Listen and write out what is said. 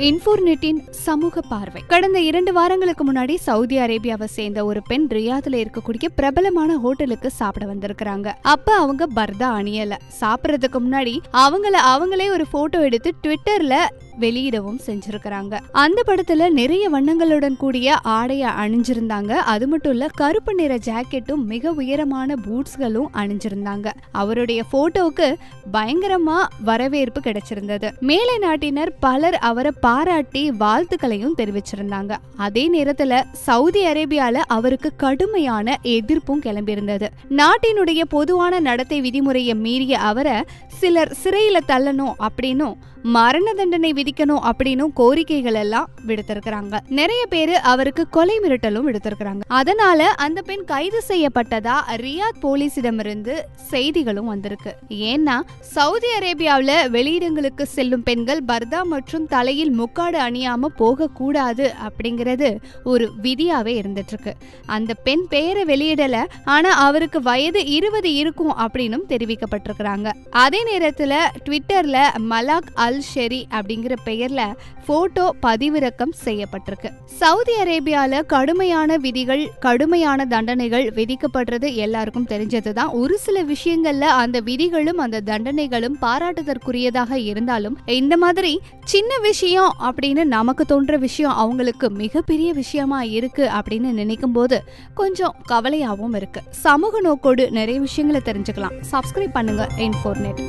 இன்ஃபோர்நெட்டின் சமூக பார்வை. கடந்த இரண்டு வாரங்களுக்கு முன்னாடி சவுதி அரேபியாவை சேர்ந்த ஒரு பெண் ரியாதுல இருக்கக்கூடிய பிரபலமான ஹோட்டலுக்கு சாப்பிட வந்திருக்கிறாங்க. அப்ப அவங்க பர்தா அணியல. சாப்பிடறதுக்கு முன்னாடி அவங்கள அவங்களே ஒரு போட்டோ எடுத்து ட்விட்டர்ல வெளியிடவும் செஞ்சிருக்கிறாங்க. அந்த படத்துல நிறைய வண்ணங்களுடன் கூடிய ஆடைய அணிஞ்சிருந்தாங்க. அது மட்டும் இல்ல கருப்பு நிற ஜாக்கெட்டும் மிக உயரமான பூட்ஸ்களும் அணிஞ்சிருந்தாங்க. அவருடைய போட்டோவுக்கு பயங்கரமா வரவேற்பு கிடைச்சிருந்தது. மேலை நாட்டினர் பலர் அவரை பாராட்டி வாழ்த்துக்களையும் தெரிவிச்சிருந்தாங்க. அதே நேரத்துல சவுதி அரேபியால அவருக்கு கடுமையான எதிர்ப்பும் கிளம்பியிருந்தது. நாட்டினுடைய பொதுவான நடத்தை விதிமுறையை மீறிய அவரை சிலர் சிறையில தள்ளணும் அப்படின்னும் மரண தண்டனை விதிக்கணும் அப்படின்னு கோரிக்கைகள் எல்லாம் விடுத்திருக்கிறாங்க. நிறைய பேரு அவருக்கு கொலை மிரட்டலும் விடுத்திருக்கிறாங்க. அதனால அந்த பெண் கைது செய்யப்பட்டதா ரியாத் போலீசிடமிருந்து செய்திகளும் வந்திருக்கு. ஏன்னா சவுதி அரேபியாவுல வெளியிடங்களுக்கு செல்லும் பெண்கள் பர்தா மற்றும் தலையில் முக்காடு அணியாம போக கூடாது அப்படிங்கிறது ஒரு விதியாவே இருந்துட்டு இருக்கு அந்த பெண் பெயரை வெளியிடல ஆனா அவருக்கு வயது இருபது இருக்கும் அப்படின்னு தெரிவிக்கப்பட்டிருக்கிறாங்க. அதே நேரத்துல ட்விட்டர்ல மலாக் அல் ஷெரி அப்படிங்கிற பெயர்ல போட்டோ பதிவிறக்கம் செய்யப்பட்டிருக்கு. சவுதி அரேபியால கடுமையான விதிகள் கடுமையான தண்டனைகள் விதிக்கப்படுறது எல்லாருக்கும் தெரிஞ்சதுதான். ஒரு சில விஷயங்கள்ல அந்த விதிகளும் அந்த தண்டனைகளும் பாராட்டுதற்குரியதாக இருந்தாலும் இந்த மாதிரி சின்ன விஷயம் அப்படின்னு நமக்கு தோன்ற விஷயம் அவங்களுக்கு மிகப்பெரிய விஷயமா இருக்கு அப்படின்னு நினைக்கும் போது கொஞ்சம் கவலையாகவும் இருக்கு. சமூக நோக்கோடு நிறைய விஷயங்களை தெரிஞ்சுக்கலாம். சப்ஸ்கிரைப் பண்ணுங்க இன்ஃபோர்நெட்